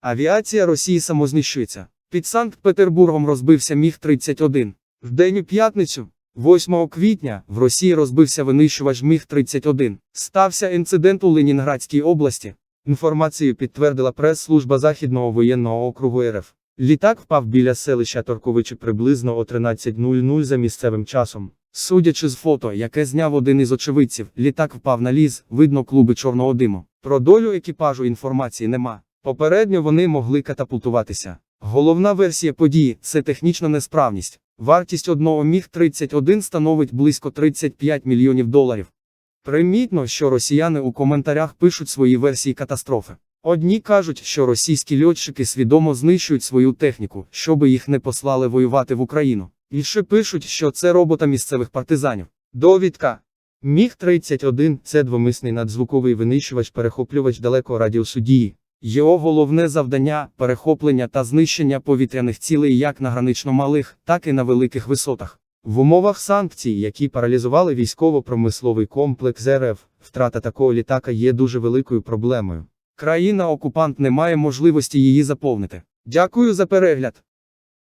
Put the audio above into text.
Авіація Росії самознищується. Під Санкт-Петербургом розбився Міг-31. В день у п'ятницю, 8 квітня, в Росії розбився винищувач Міг-31. Стався інцидент у Ленінградській області. Інформацію підтвердила прес-служба Західного воєнного округу РФ. Літак впав біля селища Торковичі приблизно о 13.00 за місцевим часом. Судячи з фото, яке зняв один із очевидців, літак впав на ліз, видно клуби чорного диму. Про долю екіпажу інформації нема. Попередньо вони могли катапультуватися. Головна версія події це технічна несправність. Вартість одного Міг-31 становить близько 35 мільйонів доларів. Примітно, що росіяни у коментарях пишуть свої версії катастрофи. Одні кажуть, що російські льотчики свідомо знищують свою техніку, щоби їх не послали воювати в Україну. Інші пишуть, що це робота місцевих партизанів. Довідка. Міг-31 – це двомисний надзвуковий винищувач-перехоплювач далекого радіусу дії. Його головне завдання перехоплення та знищення повітряних цілей як на гранично малих, так і на великих висотах. В умовах санкцій, які паралізували військово-промисловий комплекс РФ, втрата такого літака є дуже великою проблемою. Країна-окупант не має можливості її заповнити. Дякую за перегляд.